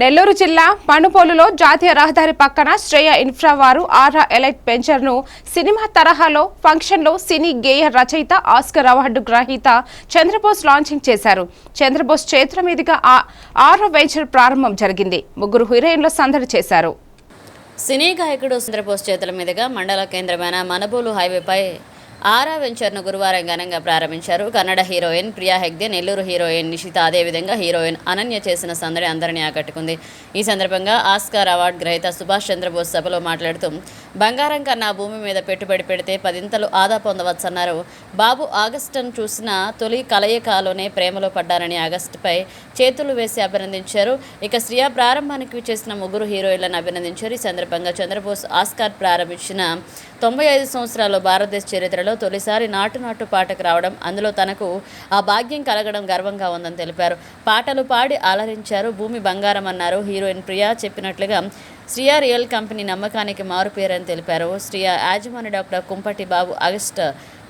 నెల్లూరు జిల్లా మణుపోలులో జాతీయ రహదారి పక్కన శ్రేయ ఇన్ఫ్రా వారు ఆరా ఎలైట్ పెంచర్ను సినిమా తరహాలో ఫంక్షన్లో సినీ గేయ రచయిత ఆస్కర్ అవార్డు గ్రహీత చంద్రబోస్ లాంచింగ్ చేశారు. చంద్రబోస్ చేతుల మీదుగా ఆ వెంచర్ ప్రారంభం జరిగింది. ముగ్గురు హీరోయిన్లు సందడి చేశారు. సినీ గాయకుడు చంద్రబోస్ చేతుల మీదుగా మండల కేంద్రమైన మనబోలు హైవేపై ఆరా వెంచర్ను గురువారం ఘనంగా ప్రారంభించారు. కన్నడ హీరోయిన్ ప్రియా హెగ్దే నెల్లూరు హీరోయిన్ నిషిత అదేవిధంగా హీరోయిన్ అనన్య చేసిన సందడి అందరినీ ఆకట్టుకుంది. ఈ సందర్భంగా ఆస్కార్ అవార్డు గ్రహీత సుభాష్ చంద్రబోస్ సభలో మాట్లాడుతూ బంగారం కన్నా భూమి మీద పెట్టుబడి పెడితే పదింతలు ఆదా పొందవచ్చన్నారు. బాబు ఆగస్టును చూసిన తొలి కలయికలోనే ప్రేమలో పడ్డారని ఆగస్టుపై చేతులు వేసి అభినందించారు. ఇక శ్రియా ప్రారంభానికి చేసిన ముగ్గురు హీరోయిన్లను అభినందించారు. ఈ సందర్భంగా చంద్రబోస్ ఆస్కార్ ప్రారంభించిన తొంభై ఐదు సంవత్సరాల్లో భారతదేశ చరిత్రలో తొలిసారి నాటు నాటు పాటకు రావడం అందులో తనకు ఆ భాగ్యం కలగడం గర్వంగా ఉందని తెలిపారు. పాటలు పాడి ఆలరించారు భూమి బంగారం అన్నారు. హీరోయిన్ ప్రియా చెప్పినట్లుగా శ్రియా రియల్ కంపెనీ నమ్మకానికి మారుపేరని తెలిపారు. శ్రియా యాజమాని డాక్టర్ కుంపటి బాబు ఆగస్ట్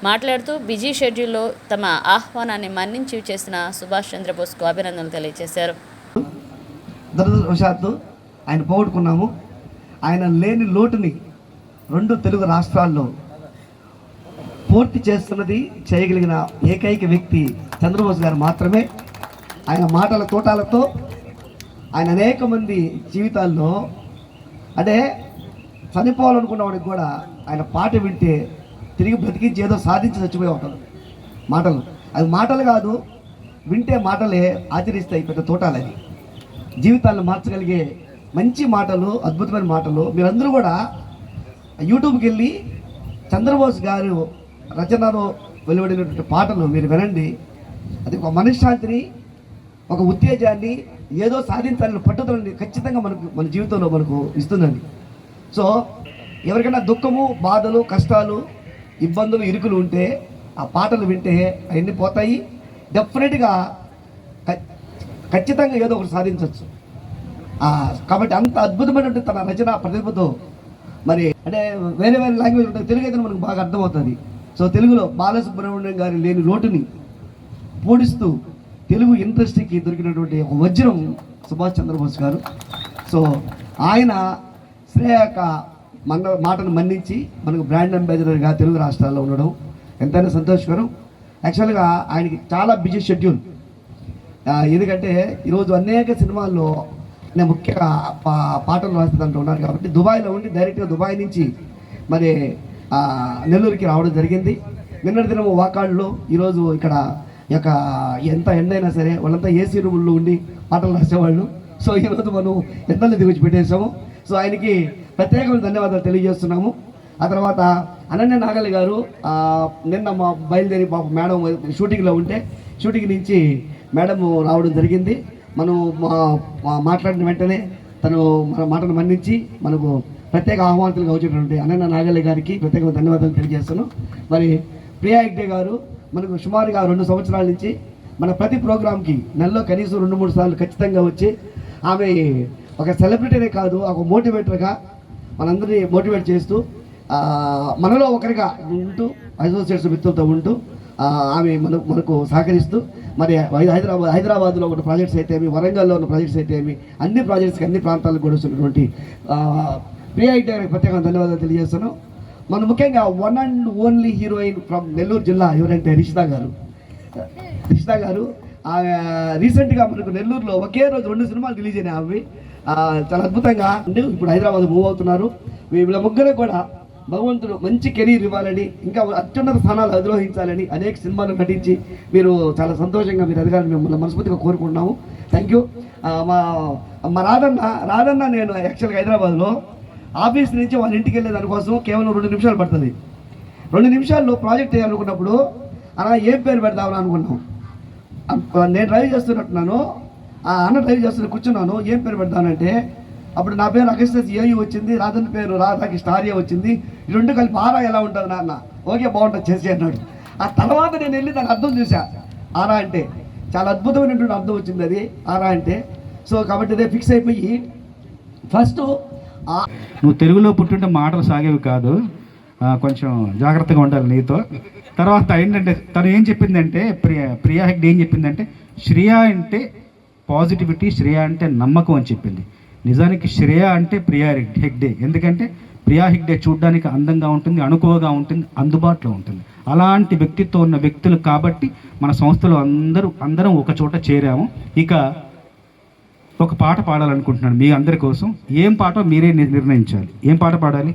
మాట్లాడుతూ బిజీ షెడ్యూల్లో తమ ఆహ్వానాన్ని మన్నించి చేసిన సుభాష్ చంద్రబోస్కు అభినందనలు తెలియజేశారు. దురదృష్టవశాత్తు ఆయన పోగొట్టుకున్నాము. ఆయన లేని లోటుని రెండు తెలుగు రాష్ట్రాల్లో పూర్తి చేస్తున్నది చేయగలిగిన ఏకైక వ్యక్తి చంద్రబోస్ గారు మాత్రమే. ఆయన మాటల తోటాలతో ఆయన అనేక మంది జీవితాల్లో అంటే చనిపోవాలనుకున్న వాడికి కూడా ఆయన పాట వింటే తిరిగి బ్రతికించి ఏదో సాధించి చచ్చిపోయి ఉంటాడు మాటలు. అవి మాటలు కాదు వింటే మాటలే ఆచరిస్తాయి పెద్ద తోటాలని జీవితాలను మార్చగలిగే మంచి మాటలు అద్భుతమైన మాటలు. మీరందరూ కూడా యూట్యూబ్కి వెళ్ళి చంద్రబోస్ గారు రచనలో వెలువడినటువంటి పాటలు మీరు వినండి. అది ఒక మనశ్శాంతిని ఒక ఉత్తేజాన్ని ఏదో సాధించాలని పట్టుదలని ఖచ్చితంగా మనకు మన జీవితంలో మనకు ఇస్తుందండి. సో ఎవరికైనా దుఃఖము బాధలు కష్టాలు ఇబ్బందులు ఇరుకులు ఉంటే ఆ పాటలు వింటే అవన్నీ పోతాయి. డెఫినెట్గా ఖచ్చితంగా ఏదో ఒకటి సాధించవచ్చు కాబట్టి అంత అద్భుతమైనటువంటి తన రచన ప్రతిభతో మరి అంటే వేరే వేరే లాంగ్వేజ్ ఉంటుంది తెలుగు అయితే మనకు బాగా అర్థమవుతుంది. సో తెలుగులో బాలసుబ్రహ్మణ్యం గారి లేని లోటుని పూడిస్తూ తెలుగు ఇండస్ట్రీకి దొరికినటువంటి ఒక వజ్రం సుభాష్ చంద్రబోస్ గారు. సో ఆయన శ్రేయ యొక్క మన మాటను మన్నించి మనకు బ్రాండ్ అంబాసిడర్గా తెలుగు రాష్ట్రాల్లో ఉండడం ఎంతైనా సంతోషకరం. యాక్చువల్గా ఆయనకి చాలా బిజీ షెడ్యూల్. ఎందుకంటే ఈరోజు అనేక సినిమాల్లో నేను ముఖ్యంగా పా- పాటలు రాస్తుందంటూ ఉన్నారు కాబట్టి దుబాయ్లో ఉండి డైరెక్ట్గా దుబాయ్ నుంచి మరి నెల్లూరుకి రావడం జరిగింది. నిన్నటి దినం వాకాడులో ఈరోజు ఇక్కడ యొక్క ఎంత ఎండైనా సరే వాళ్ళంతా ఏసీ రూముల్లో ఉండి పాటలు రాసేవాళ్ళు. సో ఈరోజు మనం ఎండలు దిగుచి పెట్టేసాము సో ఆయనకి ప్రత్యేకమైన ధన్యవాదాలు తెలియజేస్తున్నాము. ఆ తర్వాత అనన్య నాగల్ గారు నిన్న మా బయలుదేరి పాప మేడం షూటింగ్లో ఉంటే షూటింగ్ నుంచి మేడం రావడం జరిగింది. మనం మా- మాట్లాడిన వెంటనే తను మన మాటను మన్నించి మనకు ప్రత్యేక ఆహ్వానితులుగా వచ్చినటువంటి అనన్న నాగల్య గారికి ప్రత్యేక ధన్యవాదాలు తెలియజేస్తున్నాను మరి ప్రియా హెగ్డే గారు మనకు సుమారుగా రెండు సంవత్సరాల నుంచి మన ప్రతి ప్రోగ్రామ్కి నెలలో కనీసం రెండు మూడు సార్లు ఖచ్చితంగా వచ్చి ఆమె ఒక సెలబ్రిటీనే కాదు ఒక మోటివేటర్గా మనందరినీ మోటివేట్ చేస్తూ మనలో ఒకరిగా ఉంటూ అసోసియేట్స్ మిత్రులతో ఉంటూ ఆమె మన మనకు సహకరిస్తూ మరి హై- హైదరాబాద్ హైదరాబాద్లో ఉన్న ప్రాజెక్ట్స్ అయితే ఏమి వరంగల్లో ఉన్న ప్రాజెక్ట్స్ అయితే ఏమి అన్ని ప్రాజెక్ట్స్కి అన్ని ప్రాంతాలకు కూడా వస్తున్నటువంటి ప్రియా ఐటీ గారికి ప్రత్యేకంగా ధన్యవాదాలు తెలియజేస్తున్నాను మన ముఖ్యంగా one and only heroine from Nellore జిల్లా ఎవరంటే రిషితా గారు? రిషితా గారు రీసెంట్గా మనకు నెల్లూరులో ఒకే రోజు రెండు సినిమాలు రిలీజ్ అయినాయి అవి. చాలా అద్భుతంగా ఇప్పుడు హైదరాబాద్ మూవ్ అవుతున్నారు. వీళ్ళ ముగ్గురు కూడా భగవంతుడు మంచి కెరీర్ ఇవ్వాలని ఇంకా అత్యున్నత స్థానాలు అధిరోహించాలని అనేక సినిమాలు నటించి మీరు చాలా సంతోషంగా మీరు అధికారులు మిమ్మల్ని మనస్ఫూర్తిగా కోరుకుంటున్నాము. థ్యాంక్ యూ మా మా రాధన్న రాధన్న నేను యాక్చువల్గా హైదరాబాద్లో ఆఫీస్ నుంచి వాళ్ళ ఇంటికి వెళ్ళే దానికోసం కేవలం రెండు నిమిషాలు పడుతుంది. రెండు నిమిషాల్లో ప్రాజెక్ట్ చేయాలనుకున్నప్పుడు అలా ఏం పేరు పెడదామని అనుకున్నాం. నేను డ్రైవ్ చేస్తున్నట్టున్నాను ఆ అన్న డ్రైవ్ చేస్తున్న కూర్చున్నాను ఏం పేరు పెడతానంటే అప్పుడు నా పేరు అగస్టస్ ఏయు వచ్చింది రాధన్ పేరు రాధాకి స్టార్ వచ్చింది ఈ రెండు కలిపి ఆరా ఎలా ఉంటుంది నాన్న? ఓకే బాగుంటుంది చేసి అన్నాడు. ఆ తర్వాత నేను వెళ్ళి దాని అర్థం చూసా ఆరా అంటే చాలా అద్భుతమైనటువంటి అర్థం వచ్చింది అది ఆరా అంటే. సో కాబట్టి ఇదే ఫిక్స్ అయిపోయి ఫస్ట్ నువ్వు తెలుగులో పుట్టుంటే మాటలు సాగేవి కాదు. కొంచెం జాగ్రత్తగా ఉండాలి నీతో. తర్వాత ఏంటంటే తను ఏం చెప్పిందంటే ప్రియా ప్రియా హెగ్డే ఏం చెప్పిందంటే శ్రేయ అంటే పాజిటివిటీ శ్రేయ అంటే నమ్మకం అని చెప్పింది. నిజానికి శ్రేయ అంటే ప్రియా హెగ్డే. ఎందుకంటే ప్రియా హెగ్డే చూడడానికి అందంగా ఉంటుంది అణుకువగా ఉంటుంది అందుబాటులో ఉంటుంది. అలాంటి వ్యక్తిత్వం ఉన్న వ్యక్తులు కాబట్టి మన సంస్థలో అందరూ అందరం ఒక చోట చేరాము. ఇక ఒక పాట పాడాలనుకుంటున్నాను మీ అందరి కోసం. ఏం పాట మీరే ని- నిర్ణయించాలి? ఏం పాట పాడాలి?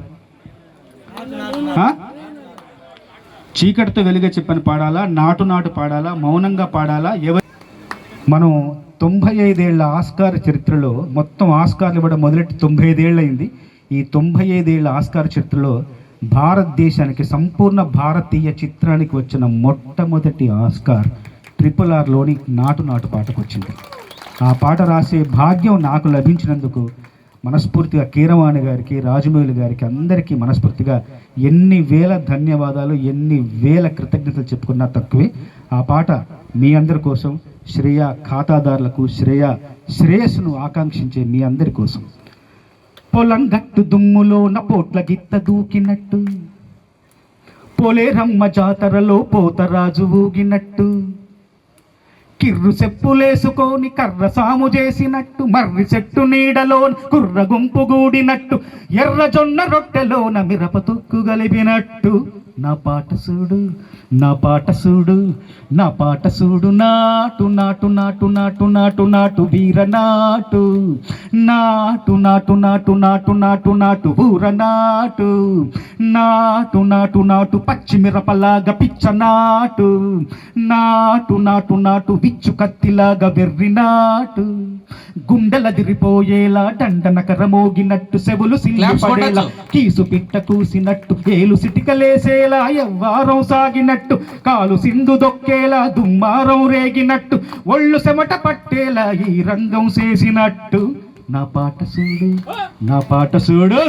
చీకటితో వెలుగ చెప్పని పాడాలా? నాటు నాటు పాడాలా? మౌనంగా పాడాలా? ఎవరి? మనం తొంభై ఐదేళ్ళ ఆస్కార్ చరిత్రలో మొత్తం ఆస్కార్లు ఇవ్వడం మొదలెట్టి తొంభై ఐదేళ్ళు అయింది. ఈ తొంభై ఐదేళ్ళ ఆస్కార్ చరిత్రలో భారతదేశానికి సంపూర్ణ భారతీయ చిత్రానికి వచ్చిన మొట్టమొదటి ఆస్కార్ ట్రిపుల్ ఆర్లోని నాటు నాటు పాటకు వచ్చింది ఆ పాట రాసే భాగ్యం నాకు లభించినందుకు మనస్ఫూర్తిగా కీరవాణి గారికి రాజమౌళి గారికి అందరికీ మనస్ఫూర్తిగా ఎన్ని వేల ధన్యవాదాలు ఎన్ని వేల కృతజ్ఞతలు చెప్పుకున్నా తక్కువే. ఆ పాట మీ అందరి కోసం శ్రేయ ఖాతాదారులకు శ్రేయ శ్రేయస్సును ఆకాంక్షించే మీ అందరి కోసం. పొలం గట్టు దుమ్ములో పోట్ల గిత్త దూకినట్టు పోలేరమ్మ జాతరలో పోతరాజు ఊగినట్టు కిర్రు చెప్పులేసుకొని కర్ర సాము చేసినట్టు మర్రి చెట్టు నీడలో కుర్ర గుంపు గూడినట్టు ఎర్ర జొన్న రొట్టెలోన మిరప తొక్కు గలిపినట్టు నా పాట చూడు. నా పాట చూడు నా పాట చూడు నాటు నాటు నాటు నాటు నాటు నాటు వీర నాటు నాటు నాటు నాటు నాటు నాటు నాటు ఊర నాటు నాటు నాటు నాటు పచ్చిమిరపలాగా పిచ్చ నాటు నాటు నాటు నాటు విచ్చు కత్తిలాగా వెర్రి నాటు గుండెలదిరిపోయేలా దండనకర మోగినట్టు సెవులు సిల్లి పడేలా కీసు పిట్ట కూసినట్టు ఏలు సిటికలేసేలా ఎవ్వారం సాగినట్టు కాలు సింధు దొక్కేలా దుమ్మారం రేగినట్టు ఒళ్ళు సెమట పట్టేలా ఈ రంగం చేసినట్టు. నా పాట చూడు నా పాట చూడు.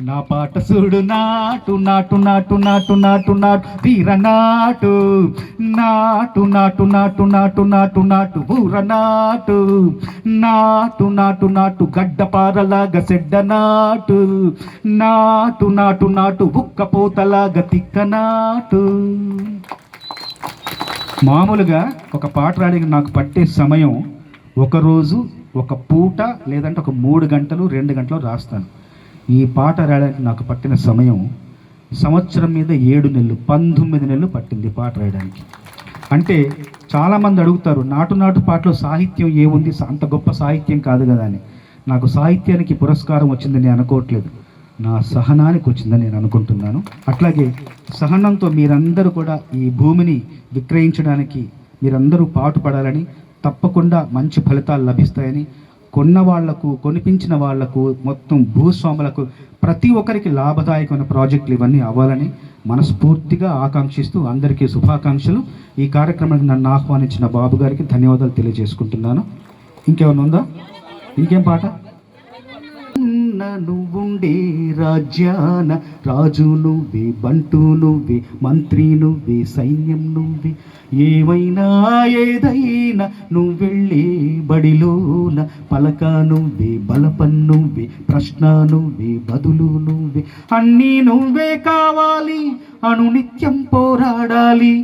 నా పాట చూడు నాటు నాటు నాటు నాటు నాటు నాటు తీర నాటు నాటు నాటు నాటు నాటు నాటు నాటు ఊర నాటు నాటు నాటు నాటు గడ్డపారలాగా సెడ్డ నాటు నాటు నాటు నాటు ఉక్కపోతలాగా తిక్క నాటు మామూలుగా ఒక పాట రాయడానికి నాకు పట్టే సమయం ఒకరోజు ఒక పూట లేదంటే ఒక మూడు గంటలు రెండు గంటలు రాస్తాను ఈ పాట రాయడానికి నాకు పట్టిన సమయం సంవత్సరం మీద ఏడు నెలలు పంతొమ్మిది నెలలు పట్టింది పాట రాయడానికి. అంటే చాలామంది అడుగుతారు నాటు నాటు పాటలో సాహిత్యం ఏముంది? అంత గొప్ప సాహిత్యం కాదు కదా అని. నాకు సాహిత్యానికి పురస్కారం వచ్చిందని నేను అనుకోవట్లేదు. నా సహనానికి వచ్చిందని నేను అనుకుంటున్నాను. అట్లాగే సహనంతో మీరందరూ కూడా ఈ భూమిని విక్రయించడానికి మీరందరూ పాటుపడాలని తప్పకుండా మంచి ఫలితాలు లభిస్తాయని కొన్న వాళ్ళకు కొనిపించిన వాళ్ళకు మొత్తం భూస్వాములకు ప్రతి ఒక్కరికి లాభదాయకమైన ప్రాజెక్టులు ఇవన్నీ అవ్వాలని మనస్ఫూర్తిగా ఆకాంక్షిస్తూ అందరికీ శుభాకాంక్షలు. ఈ కార్యక్రమానికి నన్ను ఆహ్వానించిన బాబు గారికి ధన్యవాదాలు తెలియజేసుకుంటున్నాను. ఇంకేమైనా ఉందా? ఇంకేం పాట? నువ్వుండే రాజ్యాన రాజు నువ్వే బంటు నువ్వే మంత్రి నువ్వే సైన్యం నువ్వే. ఏమైనా ఏదైనా నువ్వెళ్ళే బడిలోన పలక నువ్వే బలపన్ నువ్వే ప్రశ్న నువ్వే బదులు నువ్వే. అన్నీ నువ్వే కావాలి అనునిత్యం పోరాడాలి